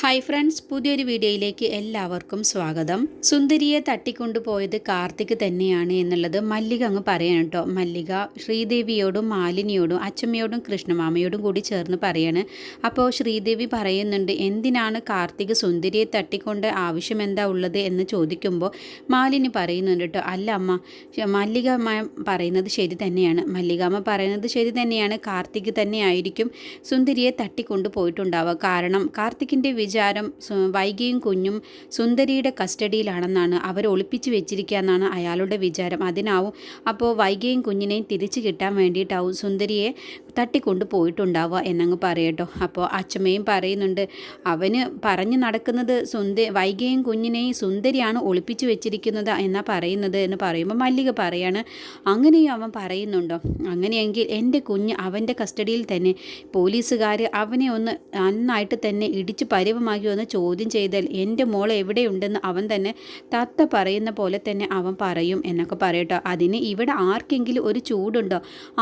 Hi friends പുതിയൊരു വീഡിയോയിലേക്ക് എല്ലാവർക്കും സ്വാഗതം. സുന്ദരിയെ തട്ടിക്കൊണ്ടുപോയത് കാർത്തിക് തന്നെയാണ് എന്നുള്ളത് മല്ലിക അങ്ങ് പറയണം കേട്ടോ. മല്ലിക ശ്രീദേവിയോടും മാലിനിയോടും അച്ചമ്മയോടും കൃഷ്ണമാമയോടും കൂടി ചേർന്ന് പറയാണ്. അപ്പോൾ ശ്രീദേവി പറയുന്നുണ്ട് എന്തിനാണ് കാർത്തിക് സുന്ദരിയെ തട്ടിക്കൊണ്ട് ആവശ്യം എന്താ ഉള്ളത്? എന്ന് ചോദിക്കുമ്പോൾ മാലിനി പറയുന്നുണ്ട് കേട്ടോ അല്ല അമ്മ മല്ലിക പറയുന്നത് ശരി തന്നെയാണ്. മല്ലിക അമ്മ പറയുന്നത് ശരി തന്നെയാണ്. കാർത്തിക് തന്നെയായിരിക്കും സുന്ദരിയെ തട്ടിക്കൊണ്ടു പോയിട്ടുണ്ടാവുക കാരണം കാർത്തിക്കിന്റെ വിചാരം വൈകിയും കുഞ്ഞും സുന്ദരിയുടെ കസ്റ്റഡിയിലാണെന്നാണ് അവർ ഒളിപ്പിച്ച് വെച്ചിരിക്കുക എന്നാണ് അയാളുടെ വിചാരം. അതിനാവും അപ്പോൾ വൈകിയും കുഞ്ഞിനെയും തിരിച്ചു കിട്ടാൻ വേണ്ടിയിട്ടാവും സുന്ദരിയെ തട്ടിക്കൊണ്ട് പോയിട്ടുണ്ടാവുക എന്നങ്ങ് പറയട്ടോ. അപ്പോൾ അച്ഛമ്മയും പറയുന്നുണ്ട് അവന് പറഞ്ഞു നടക്കുന്നത് സുന്ദ വൈകിയും കുഞ്ഞിനെയും സുന്ദരിയാണ് ഒളിപ്പിച്ചു വെച്ചിരിക്കുന്നത് എന്നാ പറയുന്നത് എന്ന് പറയുമ്പോൾ മല്ലിക പറയാണ് അങ്ങനെയും അവൻ പറയുന്നുണ്ടോ? അങ്ങനെയെങ്കിൽ എന്റെ കുഞ്ഞ് അവന്റെ കസ്റ്റഡിയിൽ തന്നെ പോലീസുകാർ അവനെ ഒന്ന് നന്നായിട്ട് തന്നെ ഇടിച്ച് ഒന്ന് ചോദ്യം ചെയ്താൽ എന്റെ മോൾ എവിടെയുണ്ടെന്ന് അവൻ തന്നെ തത്ത പറയുന്ന പോലെ തന്നെ അവൻ പറയും എന്നൊക്കെ പറയട്ടോ. അതിന് ഇവിടെ ആർക്കെങ്കിലും ഒരു ചൂടുണ്ടോ?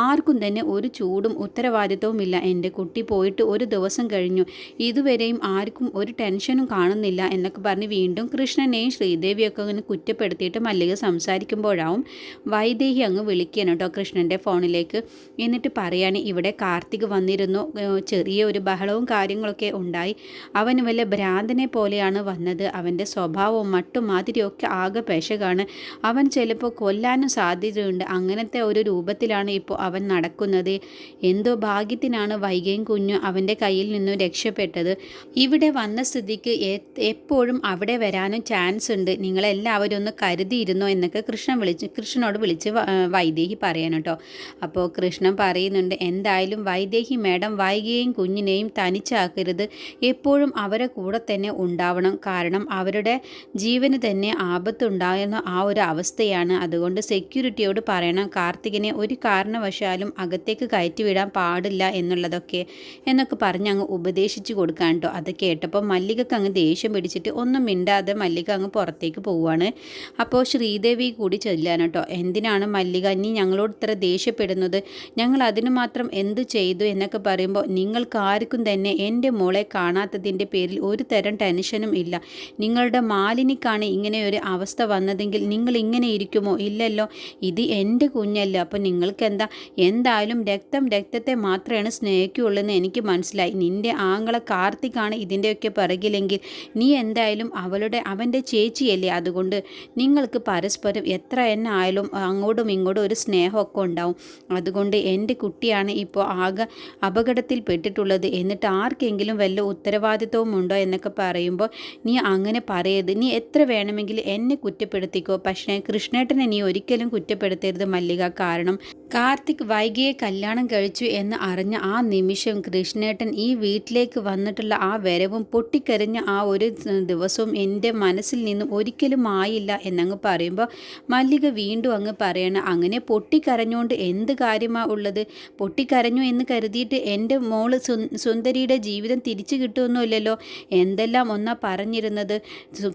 ആർക്കും തന്നെ ഒരു ചൂടും ഉത്തരവാദിത്വവും ഇല്ല എന്റെ കുട്ടി പോയിട്ട് ഒരു ദിവസം കഴിഞ്ഞു. ഇതുവരെയും ആർക്കും ഒരു ടെൻഷനും കാണുന്നില്ല എന്നൊക്കെ പറഞ്ഞ് വീണ്ടും കൃഷ്ണനെയും ശ്രീദേവിയൊക്കെ അങ്ങനെ കുറ്റപ്പെടുത്തിയിട്ട് മല്ലിക സംസാരിക്കുമ്പോഴാവും വൈദേഹി അങ്ങ് വിളിക്കണം കേട്ടോ കൃഷ്ണന്റെ ഫോണിലേക്ക്. എന്നിട്ട് പറയാണ് ഇവിടെ കാർത്തിക് വന്നിരുന്നു. ചെറിയ ഒരു ബഹളവും കാര്യങ്ങളൊക്കെ ഉണ്ടായി. അവന് വല്ല ഭ്രാന്തനെ പോലെയാണ് വന്നത്. അവന്റെ സ്വഭാവവും മട്ടും മാതിരിയൊക്കെ ആകെ പെശകാണ്. അവൻ ചിലപ്പോൾ കൊല്ലാനും സാധ്യതയുണ്ട്. അങ്ങനത്തെ ഒരു രൂപത്തിലാണ് ഇപ്പോൾ അവൻ നടക്കുന്നത്. എന്തോ ഭാഗ്യത്തിനാണ് വൈകയും കുഞ്ഞു അവന്റെ കയ്യിൽ നിന്നും രക്ഷപ്പെട്ടത്. ഇവിടെ വന്ന സ്ഥിതിക്ക് എപ്പോഴും അവിടെ വരാനും ചാൻസ് ഉണ്ട്. നിങ്ങളെല്ലാവരും ഒന്ന് കരുതിയിരുന്നോ എന്നൊക്കെ കൃഷ്ണൻ വിളിച്ച് കൃഷ്ണനോട് വിളിച്ച് വൈദേഹി പറയാൻ കേട്ടോ. അപ്പോൾ കൃഷ്ണൻ പറയുന്നുണ്ട് എന്തായാലും വൈദേഹി മേഡം വൈകിയെയും കുഞ്ഞിനെയും തനിച്ചാക്കരുത്. എപ്പോഴും അവരെ കൂടെ തന്നെ ഉണ്ടാവണം. കാരണം അവരുടെ ജീവന് തന്നെ ആപത്തുണ്ടാകുന്ന ആ ഒരു അവസ്ഥയാണ്. അതുകൊണ്ട് സെക്യൂരിറ്റിയോട് പറയണം. കാർത്തികിനെ ഒരു കാരണവശാലും അകത്തേക്ക് കയറ്റിവിടാൻ പാടില്ല എന്നുള്ളതൊക്കെ എന്നൊക്കെ പറഞ്ഞ് അങ്ങ് ഉപദേശിച്ചു കൊടുക്കാൻ കേട്ടോ. അത് കേട്ടപ്പോൾ മല്ലികക്ക് അങ്ങ് ദേഷ്യം പിടിച്ചിട്ട് ഒന്നും മിണ്ടാതെ മല്ലിക അങ്ങ് പുറത്തേക്ക് പോവുകയാണ്. അപ്പോൾ ശ്രീദേവി കൂടി ചെല്ലാൻ കേട്ടോ. എന്തിനാണ് മല്ലിക? നീ ഞങ്ങളോട് ഇത്ര ദേഷ്യപ്പെടുന്നത്? ഞങ്ങൾ അതിനു മാത്രം എന്ത് ചെയ്തു എന്നൊക്കെ പറയുമ്പോൾ നിങ്ങൾക്ക് ആർക്കും തന്നെ എന്റെ മോളെ കാണാത്തതിന്റെ പേരിൽ ഒരു തരം ടെൻഷനും ഇല്ല. നിങ്ങളുടെ മാലിനിക്കാണ് ഇങ്ങനെ ഒരു അവസ്ഥ വന്നതെങ്കിൽ നിങ്ങൾ ഇങ്ങനെ ഇരിക്കുമോ? ഇല്ലല്ലോ. ഇത് എന്റെ കുഞ്ഞല്ല. അപ്പോൾ നിങ്ങൾക്ക് എന്താ എന്തായാലും രക്തം രക്തത്തെ മാത്രമാണ് സ്നേഹിക്കുകയുള്ളൂ എന്ന് എനിക്ക് മനസ്സിലായി. നിന്റെ ആങ്ങളെ കാർത്തിക്കാണ് ഇതിന്റെയൊക്കെ പിറകിലെങ്കിൽ നീ എന്തായാലും അവളുടെ അവന്റെ ചേച്ചിയല്ലേ. അതുകൊണ്ട് നിങ്ങൾക്ക് പരസ്പരം എത്ര എന്നെ ആയാലും അങ്ങോട്ടും ഇങ്ങോട്ടും ഒരു സ്നേഹമൊക്കെ ഉണ്ടാവും. അതുകൊണ്ട് എന്റെ കുട്ടിയാണ് ഇപ്പോൾ ആകെ അപകടത്തിൽപ്പെട്ടിട്ടുള്ളത്. എന്നിട്ട് ആർക്കെങ്കിലും വല്ല ഉത്തരവാദിത്വവും ഉണ്ടോ എന്നൊക്കെ പറയുമ്പോൾ നീ അങ്ങനെ പറയരുത്. നീ എത്ര വേണമെങ്കിലും എന്നെ കുറ്റപ്പെടുത്തിക്കോ. പക്ഷേ കൃഷ്ണേട്ടനെ നീ ഒരിക്കലും കുറ്റപ്പെടുത്തരുത് മല്ലിക. കാരണം കാർത്തിക് വൈകിയെ കല്യാണം കഴിച്ചു എന്ന് അറിഞ്ഞ ആ നിമിഷം കൃഷ്ണേട്ടൻ ഈ വീട്ടിലേക്ക് വന്നിട്ടുള്ള ആ വരവും പൊട്ടിക്കരഞ്ഞ ആ ഒരു ദിവസവും എന്റെ മനസ്സിൽ നിന്ന് ഒരിക്കലും ആയില്ല എന്നങ്ങ് പറയുമ്പോൾ മല്ലിക വീണ്ടും അങ്ങ് പറയണം അങ്ങനെ പൊട്ടിക്കരഞ്ഞുകൊണ്ട് എന്ത് കാര്യമാണ് ഉള്ളത്? പൊട്ടിക്കരഞ്ഞു എന്ന് കരുതിയിട്ട് എന്റെ മോൾ സുന്ദരിയുടെ ജീവിതം തിരിച്ചു കിട്ടുമൊന്നുമില്ലല്ലോ എന്തെല്ലാം ഒന്നാ പറഞ്ഞിരുന്നത്?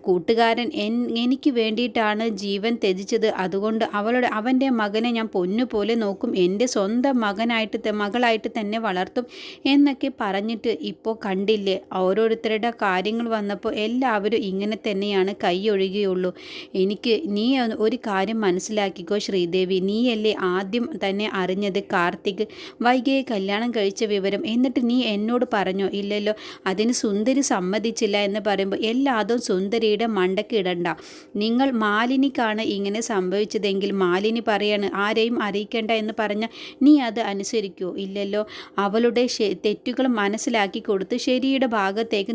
കൂട്ടുകാരൻ എൻ എനിക്ക് വേണ്ടിയിട്ടാണ് ജീവൻ ത്യജിച്ചത്. അതുകൊണ്ട് അവളുടെ അവന്റെ മകനെ ഞാൻ പൊന്നുപോലെ നോക്കും. എന്റെ സ്വന്തം മകനായിട്ട് മകളായിട്ട് തന്നെ വളർത്തും എന്നൊക്കെ പറഞ്ഞിട്ട് ഇപ്പോൾ കണ്ടില്ലേ? ഓരോരുത്തരുടെ കാര്യങ്ങൾ വന്നപ്പോൾ എല്ലാവരും ഇങ്ങനെ തന്നെയാണ് കൈയൊഴുകിയുള്ളൂ എനിക്ക് നീ ഒരു കാര്യം മനസ്സിലാക്കിക്കോ ശ്രീദേവി. നീയല്ലേ ആദ്യം തന്നെ അറിഞ്ഞത് കാർത്തിക്? വൈകിയെ കല്യാണം കഴിച്ച വിവരം. എന്നിട്ട് നീ എന്നോട് പറഞ്ഞോ? ഇല്ലല്ലോ. അതിന് സുന്ദരി സമ്മതിച്ചില്ല എന്ന് പറയുമ്പോൾ എല്ലാതും സുന്ദരിയുടെ മണ്ടയ്ക്ക് ഇടണ്ട. നിങ്ങൾ മാലിനിക്കാണ് ഇങ്ങനെ സംഭവിച്ചതെങ്കിൽ മാലിനി പറയാണ് ആരെയും അറിയിക്കേണ്ട എന്ന് പറഞ്ഞാൽ നീ അത് അനുസരിക്കുമോ ഇല്ലല്ലോ. അവളുടെ തെറ്റുകൾ മനസ്സിലാക്കി കൊടുത്ത് ശരിയുടെ ഭാഗത്തേക്ക്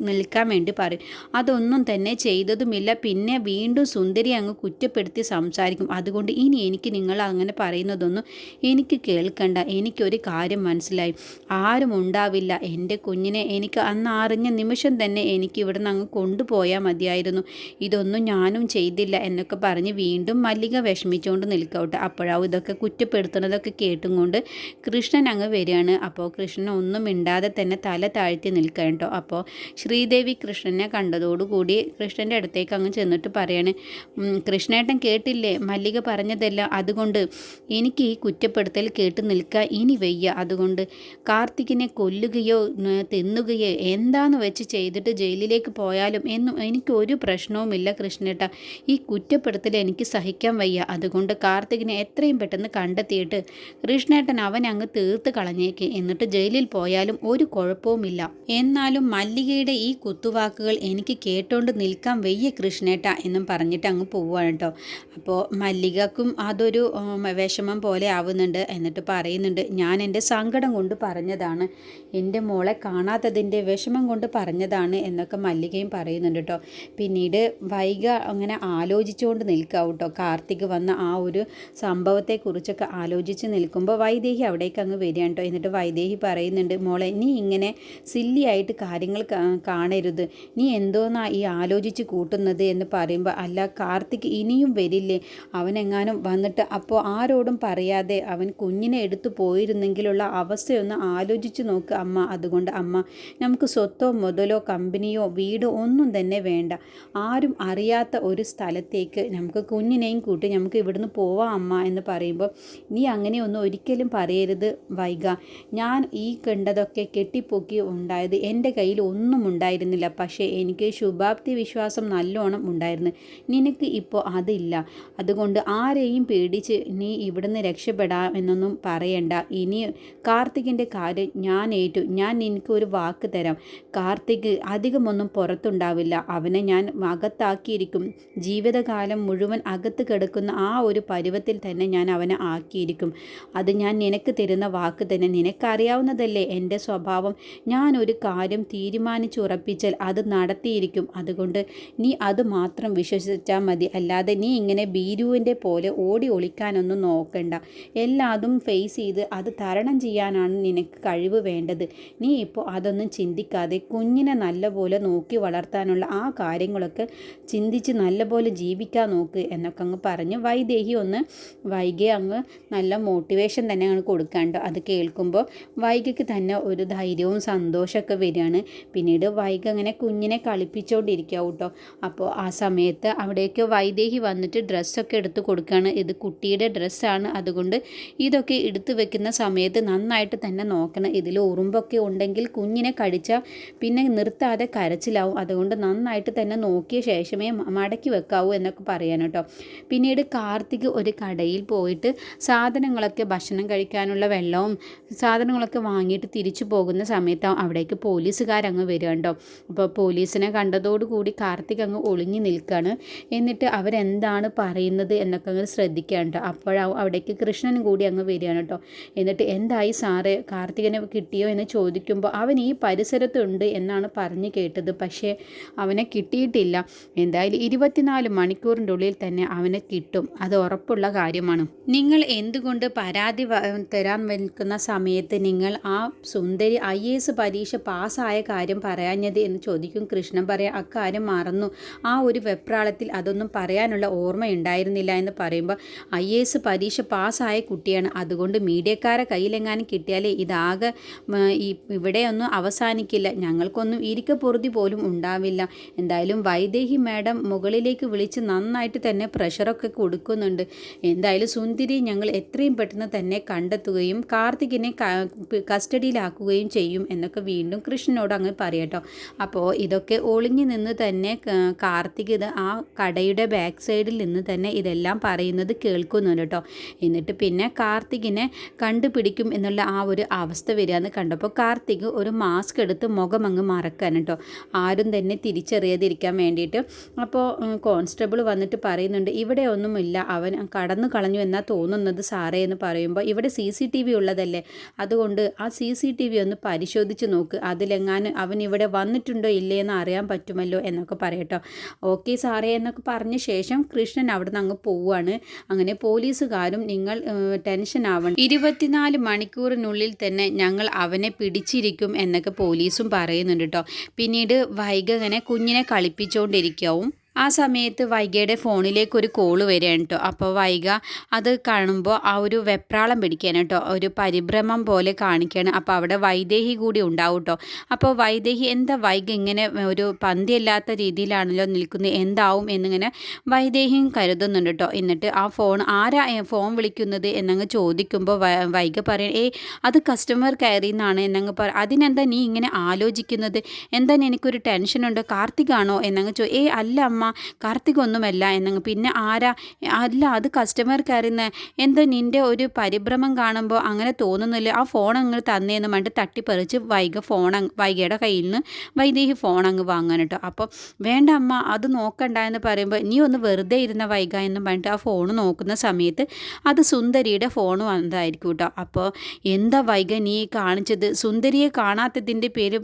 നിൽക്കാൻ വേണ്ടി പറയും. അതൊന്നും തന്നെ ചെയ്തതുമില്ല. പിന്നെ വീണ്ടും സുന്ദരി അങ്ങ് കുറ്റപ്പെടുത്തി സംസാരിക്കും. അതുകൊണ്ട് ഇനി എനിക്ക് നിങ്ങൾ അങ്ങനെ പറയുന്നതൊന്നും എനിക്ക് കേൾക്കണ്ട. എനിക്കൊരു കാര്യം മനസ്സിലായി. ആരും ഉണ്ടാവില്ല. എന്റെ കുഞ്ഞിനെ എനിക്ക് അന്ന് അറിഞ്ഞ നിമിഷം തന്നെ എനിക്ക് ഇവിടെ നിന്ന് അങ്ങ് കൊണ്ടുപോയാൽ മതിയായിരുന്നു. ഇതൊന്നും ഞാനും ചെയ്തില്ല എന്നൊക്കെ പറഞ്ഞ് വീണ്ടും മല്ലിക വിഷമിച്ചുകൊണ്ട് നിൽക്കോട്ടെ അപ്പോഴാവും ഇതൊക്കെ കുറ്റപ്പെടുത്തുന്നതൊക്കെ കേട്ടും കൊണ്ട് കൃഷ്ണൻ അങ്ങ് വരികയാണ്. അപ്പോൾ കൃഷ്ണൻ ഒന്നും മിണ്ടാതെ തന്നെ തല താഴ്ത്തി നിൽക്കണം കേട്ടോ. അപ്പോൾ ശ്രീദേവി കൃഷ്ണനെ കണ്ടതോടുകൂടി കൃഷ്ണന്റെ അടുത്തേക്ക് അങ്ങ് ചെന്നിട്ട് പറയാണ് കൃഷ്ണേട്ടൻ കേട്ടില്ലേ? മല്ലിക പറഞ്ഞതെല്ലാം അതുകൊണ്ട് എനിക്ക് ഈ കുറ്റപ്പെടുത്തൽ കേട്ട് നിൽക്കാൻ ഇനി വയ്യ. അതുകൊണ്ട് കാർത്തികിനെ കൊല്ലുകയോ തിന്നുകയോ എന്താ എന്താന്ന് വെച്ച് ചെയ്തിട്ട് ജയിലിലേക്ക് പോയാലും എന്നും എനിക്ക് ഒരു പ്രശ്നവുമില്ല കൃഷ്ണേട്ട. ഈ കുറ്റപ്പെടുത്തൽ എനിക്ക് സഹിക്കാൻ വയ്യ. അതുകൊണ്ട് കാർത്തികിനെ എത്രയും പെട്ടെന്ന് കണ്ടെത്തിയിട്ട് കൃഷ്ണേട്ടൻ അവൻ അങ്ങ് തീർത്ത് കളഞ്ഞേക്ക്. എന്നിട്ട് ജയിലിൽ പോയാലും ഒരു കുഴപ്പവുമില്ല. എന്നാലും മല്ലികയുടെ ഈ കുത്തുവാക്കുകൾ എനിക്ക് കേട്ടോണ്ട് നിൽക്കാൻ വയ്യ കൃഷ്ണേട്ട എന്നും പറഞ്ഞിട്ട് അങ്ങ് പോവുകയാണ് കേട്ടോ. അപ്പോൾ മല്ലികക്കും അതൊരു വിഷമം പോലെ ആവുന്നുണ്ട്. എന്നിട്ട് പറയുന്നുണ്ട് ഞാൻ എന്റെ സങ്കടം കൊണ്ട് പറഞ്ഞതാണ്. എന്റെ മോളെ കാണാത്തതിന്റെ വിഷമം കൊണ്ട് പറഞ്ഞതാണ് എന്നൊക്കെ മല്ലികയും പറയുന്നുണ്ട് കേട്ടോ. പിന്നീട് വൈക അങ്ങനെ ആലോചിച്ചുകൊണ്ട് നിൽക്കാവും കേട്ടോ. കാർത്തിക് വന്ന ആ ഒരു സംഭവത്തെക്കുറിച്ചൊക്കെ ആലോചിച്ച് നിൽക്കുമ്പോൾ വൈദേഹി അവിടേക്ക് അങ്ങ് വരികയാണ് കേട്ടോ. എന്നിട്ട് വൈദേഹി പറയുന്നുണ്ട് മോളെ നീ ഇങ്ങനെ സില്ലിയായിട്ട് കാര്യങ്ങൾ കാണരുത്. നീ എന്തോന്നാ ഈ ആലോചിച്ച് കൂട്ടുന്നത്? എന്ന് പറയുമ്പോൾ അല്ല കാർത്തിക് ഇനിയും വരില്ലേ? അവനെങ്ങാനും വന്നിട്ട് അപ്പോൾ ആരോടും പറയാതെ അവൻ കുഞ്ഞിനെ എടുത്തു പോയിരുന്നെങ്കിലുള്ള അവസ്ഥയൊന്ന് ആലോചിച്ച് നോക്ക് അമ്മ. അതുകൊണ്ട് അമ്മ നമുക്ക് സ്വത്തോ മുതലോ കമ്പനിയോ വീടോ ഒന്നും തന്നെ വേണ്ട. ആരും അറിയാത്ത ഒരു സ്ഥലത്തേക്ക് നമുക്ക് കുഞ്ഞിനെയും കൂട്ടി നമുക്ക് ഇവിടുന്ന് പോവാം അമ്മ എന്ന് പറയുമ്പോൾ നീ അങ്ങനെയൊന്നും ഒരിക്കലും പറയരുത് വൈക ഞാൻ ഈ കണ്ടതൊക്കെ കെട്ടിപ്പൊക്കി ഉണ്ടായത് എന്റെ കയ്യിൽ ഒന്നും ഉണ്ടായിരുന്നില്ല. പക്ഷേ എനിക്ക് ശുഭാപ്തി വിശ്വാസം നല്ലോണം ഉണ്ടായിരുന്നു. നിനക്ക് ഇപ്പോൾ അതില്ല. അതുകൊണ്ട് ആരെയും പേടിച്ച് നീ ഇവിടുന്ന് രക്ഷപ്പെടാം എന്നൊന്നും പറയണ്ട. ഇനി കാർത്തികിന്റെ കാര്യം ഞാൻ ഏറ്റു. ഞാൻ നിനക്ക് ഒരു വാക്ക് തരാം. കാർത്തിക് അധികമൊന്നും പുറത്തുണ്ടാവില്ല. അവനെ ഞാൻ അകത്താക്കിയിരിക്കും. ജീവിതകാലം മുഴുവൻ അകത്ത് കിടക്കുന്ന ആ ഒരു പരുവത്തിൽ തന്നെ ഞാൻ അവനെ ആക്കിയിരിക്കും. അത് ഞാൻ നിനക്ക് തരുന്ന വാക്ക് തന്നെ. നിനക്കറിയാവുന്നതല്ലേ എന്റെ സ്വഭാവം? ഞാൻ ഒരു കാര്യം തീരുമാനിച്ചുറപ്പിച്ചാൽ അത് നടത്തിയിരിക്കും. അതുകൊണ്ട് നീ അത് മാത്രം വിശ്വസിച്ചാൽ മതി. അല്ലാതെ നീ ഇങ്ങനെ ബീരുവിന്റെ പോലെ ഓടി ഒളിക്കാനൊന്നും നോക്കണ്ട. എല്ലാതും ഫേസ് ചെയ്ത് അത് തരണം ചെയ്യാനാണ് നിനക്ക് കഴിവ് വേണ്ടത്. നീ ഇപ്പോൾ അതൊന്നും ചിന്തിക്കാതെ കുഞ്ഞിനെ നല്ലപോലെ നോക്കി വളർത്താനുള്ള ആ കാര്യങ്ങളൊക്കെ ചിന്തിച്ച് നല്ലപോലെ ജീവിക്കാൻ നോക്ക് എന്നൊക്കെ അങ്ങ് പറഞ്ഞ് വൈദേഹി ഒന്ന് വൈകിയെ അങ്ങ് നല്ല മോട്ടിവേഷൻ തന്നെ അങ്ങ് കൊടുക്കാണ്ട് അത് കേൾക്കുമ്പോൾ വൈകയ്ക്ക് തന്നെ ഒരു ധൈര്യവും സന്തോഷമൊക്കെ വരികയാണ്. പിന്നീട് വൈക അങ്ങനെ കുഞ്ഞിനെ കളിപ്പിച്ചുകൊണ്ടിരിക്കുക കേട്ടോ. അപ്പോൾ ആ സമയത്ത് അവിടേക്ക് വൈദേഹി വന്നിട്ട് ഡ്രസ്സൊക്കെ എടുത്ത് കൊടുക്കുകയാണ്. ഇത് കുട്ടിയുടെ ഡ്രസ്സാണ് അതുകൊണ്ട് ഇതൊക്കെ എടുത്തു വെക്കുന്ന സമയത്ത് നന്നായിട്ട് തന്നെ നോക്കണം. ഇതിൽ ഉറുമ്പൊക്കെ ഉണ്ടെങ്കിൽ കുഞ്ഞിനെ കടിച്ചാൽ പിന്നെ നിർത്താതെ കരച്ചിലാവും. അതുകൊണ്ട് നന്നായിട്ട് തന്നെ നോക്കിയ ശേഷമേ മടക്കി വെക്കാവൂ എന്നൊക്കെ പറയാൻ കേട്ടോ. പിന്നീട് കാർത്തിക് ഒരു കടയിൽ പോയിട്ട് സാധനങ്ങളൊക്കെ ഭക്ഷണം കഴിക്കാനുള്ള വെള്ളവും സാധനങ്ങളൊക്കെ വാങ്ങിയിട്ട് തിരിച്ചു പോകുന്ന സമയത്ത് അവിടേക്ക് പോലീസുകാരങ്ങ് വരിക കേട്ടോ. അപ്പോൾ പോലീസിനെ കണ്ടതോടുകൂടി കാർത്തിക് അങ്ങ് ഒളിഞ്ഞു നിൽക്കുകയാണ്. എന്നിട്ട് അവരെന്താണ് പറയുന്നത് എന്നൊക്കെ അങ്ങ് ശ്രദ്ധിക്കാണ്ട് അപ്പോഴാവും അവിടേക്ക് കൃഷ്ണനും കൂടി അങ്ങ് വരികയാണ് കേട്ടോ. എന്നിട്ട് എന്തായി സാറേ കാർത്തികനെ കിട്ടിയോ എന്ന് ചോദിക്കുമ്പോൾ അവൻ ഈ പരിസരത്തുണ്ട് എന്നാണ് പറഞ്ഞു കേട്ടത്. പക്ഷേ അവനെ കിട്ടിയിട്ടില്ല. എന്തായാലും ഇരുപത്തിനാല് മണിക്കൂറിന്റെ ഉള്ളിൽ തന്നെ അവനെ കിട്ടും. അത് ഉറപ്പുള്ള കാര്യമാണ്. നിങ്ങൾ എന്തുകൊണ്ട് പരാതി തരാൻ നിൽക്കുന്ന സമയത്ത് നിങ്ങൾ ആ സുന്ദരി ഐ എസ് പരീക്ഷ പാസ്സായ കാര്യം പറയാഞ്ഞത് എന്ന് ചോദിക്കും കൃഷ്ണൻ പറയാം അക്കാര്യം മറന്നു. ആ ഒരു വെപ്രാളത്തിൽ അതൊന്നും പറയാനുള്ള ഓർമ്മയുണ്ടായിരുന്നില്ല എന്ന് പറയുമ്പോൾ ഐ എസ് പരീക്ഷ പാസ്സായ കുട്ടിയാണ്. അതുകൊണ്ട് മീഡിയക്കാരെ കയ്യിലെങ്ങാനും കിട്ടിയാലേ ഇതാകെ ഇവിടെയൊന്നും അവസാനിക്കില്ല. ഞങ്ങൾക്കൊന്നും ഇരിക്കപ്പൊറുതി പോലും ഉണ്ടാവില്ല. എന്തായാലും വൈദേഹി മാഡം മുകളിലേക്ക് വിളിച്ച് നന്നായിട്ട് തന്നെ പ്രഷറൊക്കെ കൊടുക്കുന്നുണ്ട്. എന്തായാലും സുന്ദരി ഞങ്ങൾ എത്രയും പെട്ടെന്ന് തന്നെ കണ്ടെത്തുകയും കാർത്തികിനെ കസ്റ്റഡിയിലാക്കുകയും ചെയ്യും എന്നൊക്കെ വീണ്ടും കൃഷ്ണനോട് അങ്ങ് പറയട്ടോ അപ്പോൾ ഇതൊക്കെ ഒളിഞ്ഞു നിന്ന് തന്നെ കാർത്തിക് ഇത് ആ കടയുടെ ബാക്ക് സൈഡിൽ നിന്ന് തന്നെ ഇതെല്ലാം പറയുന്നത് കേൾക്കുന്നുണ്ട് കേട്ടോ എന്നിട്ട് പിന്നെ കാർത്തികിനെ കണ്ടുപിടിക്കും എന്നുള്ള ആ ഒരു അവസ്ഥ വരികയെന്ന് കണ്ടപ്പോൾ കാർത്തിക് ഒരു മാസ്ക് എടുത്ത് മുഖം അങ്ങ് മറക്കാൻ കേട്ടോ. ആരും തന്നെ തിരിച്ചറിയാതിരിക്കാൻ വേണ്ടിയിട്ട്. അപ്പോൾ കോൺസ്റ്റബിൾ വന്നിട്ട് പറയുന്നുണ്ട് ഇവിടെ ഒന്നുമില്ല. അവൻ കടന്നു കളഞ്ഞു എന്നാ തോന്നുന്നത് സാറേ എന്ന് പറയുമ്പോൾ ഇവിടെ സി സി ടി വി ഉള്ളതല്ലേ? അതുകൊണ്ട് ആ സി സി ടി വി ഒന്ന് പരിശോധിച്ച് നോക്ക്. അതിലെങ്ങാനും അവൻ ഇവിടെ വന്നിട്ടുണ്ടോ ഇല്ലേ എന്ന് അറിയാൻ പറ്റുമല്ലോ എന്നൊക്കെ പറയട്ടോ. ഓക്കെ സാറേ എന്നൊക്കെ പറഞ്ഞ ശേഷം കൃഷ്ണൻ അവിടെ നിന്ന് അങ്ങ് പോവുകയാണ് അങ്ങനെ പോലീസുകാരും നിങ്ങൾ ടെൻഷൻ ആവണം ഇരുപത്തിനാല് മണിക്കൂറിനുള്ളിൽ തന്നെ ഞങ്ങൾ അവനെ പിടിച്ചിരിക്കും എന്നൊക്കെ പോലീസും പറയുന്നുണ്ട് കേട്ടോ പിന്നീട് വൈകങ്ങനെ കുഞ്ഞിനെ കളിപ്പിച്ചുകൊണ്ടിരിക്കാവും ആ സമയത്ത് വൈഗയുടെ ഫോണിലേക്ക് ഒരു കോൾ വരികയാണ് കേട്ടോ അപ്പോൾ വൈഗ അത് കാണുമ്പോൾ ആ ഒരു വെപ്രാളം പിടിക്കുകയാണ് കേട്ടോ ഒരു പരിഭ്രമം പോലെ കാണിക്കുകയാണ്. അപ്പോൾ അവിടെ വൈദേഹി കൂടി ഉണ്ടാവും കേട്ടോ അപ്പോൾ വൈദേഹി എന്താ വൈഗ ഇങ്ങനെ ഒരു പന്തിയല്ലാത്ത രീതിയിലാണല്ലോ നിൽക്കുന്നത്? എന്താവും എന്നിങ്ങനെ വൈദേഹിയും കരുതുന്നുണ്ട് കേട്ടോ എന്നിട്ട് ആ ഫോൺ ആരാ ഫോൺ വിളിക്കുന്നത് എന്നങ്ങ് ചോദിക്കുമ്പോൾ വൈഗ പറയും ഏയ് അത് കസ്റ്റമർ കയറി എന്നാണ് എന്നങ്ങ് പറ അതിനെന്താ നീ ഇങ്ങനെ ആലോചിക്കുന്നത്? എന്താ എനിക്കൊരു ടെൻഷനുണ്ട് കാർത്തികാണോ എന്നങ്ങ് ചോ ഏയ് അല്ല അമ്മ കാർത്തിക് ഒന്നുമല്ല എന്നങ്ങ് പിന്നെ ആരാ? അല്ല അത് കസ്റ്റമർ കയറിന്ന് എന്തോ എന്താ നിന്റെ ഒരു പരിഭ്രമം കാണുമ്പോൾ അങ്ങനെ തോന്നുന്നില്ല? ആ ഫോൺ അങ്ങ് തന്നേന്ന് പറഞ്ഞിട്ട് തട്ടിപ്പറിച്ച് വൈക ഫോൺ വൈകയുടെ കയ്യിൽ നിന്ന് വൈദേഹി ഫോൺ അങ്ങ് വാങ്ങാൻ കേട്ടോ അപ്പോൾ വേണ്ട അമ്മ അത് നോക്കണ്ട എന്ന് പറയുമ്പോൾ നീ ഒന്ന് വെറുതെ ഇരുന്ന വൈക എന്ന് പറഞ്ഞിട്ട് ആ ഫോൺ നോക്കുന്ന സമയത്ത് അത് സുന്ദരിയുടെ ഫോൺ വന്നതായിരിക്കും കേട്ടോ. അപ്പോൾ എന്താ വൈക നീ കാണിച്ചത്? സുന്ദരിയെ കാണാത്തതിന്റെ പേര്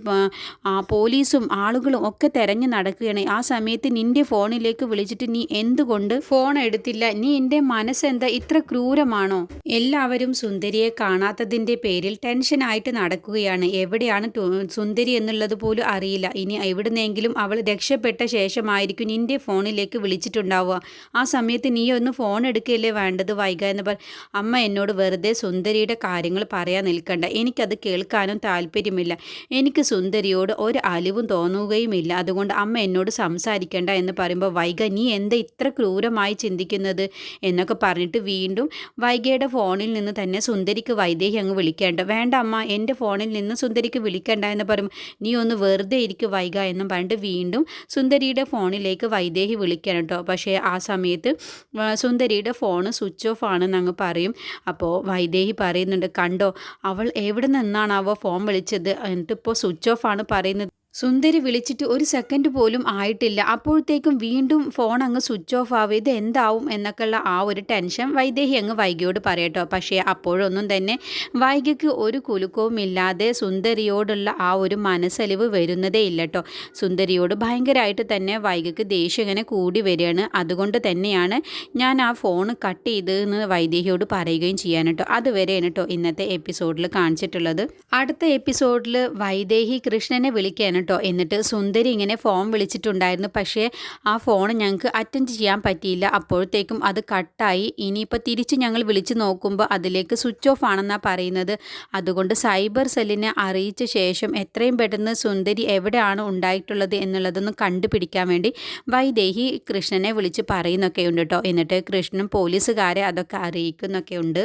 പോലീസും ആളുകളും ഒക്കെ തിരഞ്ഞു നടക്കുകയാണ്. ആ സമയത്ത് നിന്റെ ഫോണിലേക്ക് വിളിച്ചിട്ട് നീ എന്തുകൊണ്ട് ഫോൺ എടുത്തില്ല? നീ എന്റെ മനസ്സെന്താ ഇത്ര ക്രൂരമാണോ? എല്ലാവരും സുന്ദരിയെ കാണാത്തതിന്റെ പേരിൽ ടെൻഷനായിട്ട് നടക്കുകയാണ്. എവിടെയാണ് സുന്ദരി എന്നുള്ളത് പോലും അറിയില്ല. ഇനി എവിടുന്നെങ്കിലും അവൾ രക്ഷപ്പെട്ട ശേഷമായിരിക്കും നിന്റെ ഫോണിലേക്ക് വിളിച്ചിട്ടുണ്ടാവുക. ആ സമയത്ത് നീ ഒന്ന് ഫോൺ എടുക്കുകയല്ലേ വേണ്ടത്? വൈക എന്ന് പറ അമ്മ എന്നോട് വെറുതെ സുന്ദരിയുടെ കാര്യങ്ങൾ പറയാൻ നിൽക്കണ്ട. എനിക്കത് കേൾക്കാനും താല്പര്യമില്ല. എനിക്ക് സുന്ദരിയോട് ഒരു അലിവും തോന്നുകയുമില്ല. അതുകൊണ്ട് അമ്മ എന്നോട് സംസാരിക്കേണ്ട എന്ന് പറയുമ്പോൾ വൈഗ നീ എന്താ ഇത്ര ക്രൂരമായി ചിന്തിക്കുന്നത്? എന്നൊക്കെ പറഞ്ഞിട്ട് വീണ്ടും വൈഗയുടെ ഫോണിൽ നിന്ന് തന്നെ സുന്ദരിക്ക് വൈദേഹി അങ്ങ് വിളിക്കേണ്ട. വേണ്ട അമ്മ എന്റെ ഫോണിൽ നിന്ന് സുന്ദരിക്ക് വിളിക്കേണ്ട എന്ന് പറയുമ്പോൾ നീ ഒന്ന് വെറുതെ ഇരിക്കും വൈഗ എന്നും പറഞ്ഞിട്ട് വീണ്ടും സുന്ദരിയുടെ ഫോണിലേക്ക് വൈദേഹി വിളിക്കണം കേട്ടോ. പക്ഷേ ആ സമയത്ത് സുന്ദരിയുടെ ഫോൺ സ്വിച്ച് ഓഫ് ആണെന്ന് അങ്ങ് പറയും. അപ്പോൾ വൈദേഹി പറയുന്നുണ്ട് കണ്ടോ അവൾ എവിടെ നിന്നാണ് അവ ഫോൺ വിളിച്ചത്? എന്നിട്ടിപ്പോൾ സ്വിച്ച് ഓഫ് ആണ് പറയുന്നത്. സുന്ദരി വിളിച്ചിട്ട് ഒരു സെക്കൻഡ് പോലും ആയിട്ടില്ല. അപ്പോഴത്തേക്കും വീണ്ടും ഫോൺ അങ്ങ് സ്വിച്ച് ഓഫ് ആവും. ഇത് എന്താവും എന്നൊക്കെയുള്ള ആ ഒരു ടെൻഷൻ വൈദേഹി അങ്ങ് വൈകിയോട് പറയട്ടോ പക്ഷേ അപ്പോഴൊന്നും തന്നെ വൈകിക്ക് ഒരു കുലുക്കവും ഇല്ലാതെ സുന്ദരിയോടുള്ള ആ ഒരു മനസ്സലിവ് വരുന്നതേ ഇല്ല കേട്ടോ. സുന്ദരിയോട് ഭയങ്കരമായിട്ട് തന്നെ വൈകിക്ക് ദേഷ്യം ഇങ്ങനെ കൂടി വരികയാണ്. അതുകൊണ്ട് തന്നെയാണ് ഞാൻ ആ ഫോൺ കട്ട് ചെയ്തതെന്ന് വൈദേഹിയോട് പറയുകയും ചെയ്യാൻ കേട്ടോ. അതുവരെയാണ് കേട്ടോ ഇന്നത്തെ എപ്പിസോഡിൽ കാണിച്ചിട്ടുള്ളത്. അടുത്ത എപ്പിസോഡിൽ വൈദേഹി കൃഷ്ണനെ വിളിക്കാൻ കേട്ടോ എന്നിട്ട് സുന്ദരി ഇങ്ങനെ ഫോൺ വിളിച്ചിട്ടുണ്ടായിരുന്നു. പക്ഷേ ആ ഫോൺ ഞങ്ങൾക്ക് അറ്റൻഡ് ചെയ്യാൻ പറ്റിയില്ല. അപ്പോഴത്തേക്കും അത് കട്ടായി. ഇനിയിപ്പോൾ തിരിച്ച് ഞങ്ങൾ വിളിച്ച് നോക്കുമ്പോൾ അതിലേക്ക് സ്വിച്ച് ഓഫ് ആണെന്നാണ് പറയുന്നത്. അതുകൊണ്ട് സൈബർ സെല്ലിനെ അറിയിച്ച ശേഷം എത്രയും പെട്ടെന്ന് സുന്ദരി എവിടെയാണ് ഉണ്ടായിട്ടുള്ളത് എന്നുള്ളതൊന്ന് കണ്ടുപിടിക്കാൻ വേണ്ടി വൈദേഹി കൃഷ്ണനെ വിളിച്ച് പറയുന്നൊക്കെ ഉണ്ട് കേട്ടോ എന്നിട്ട് കൃഷ്ണൻ പോലീസുകാരെ അതൊക്കെ അറിയിക്കുന്നൊക്കെ ഉണ്ട്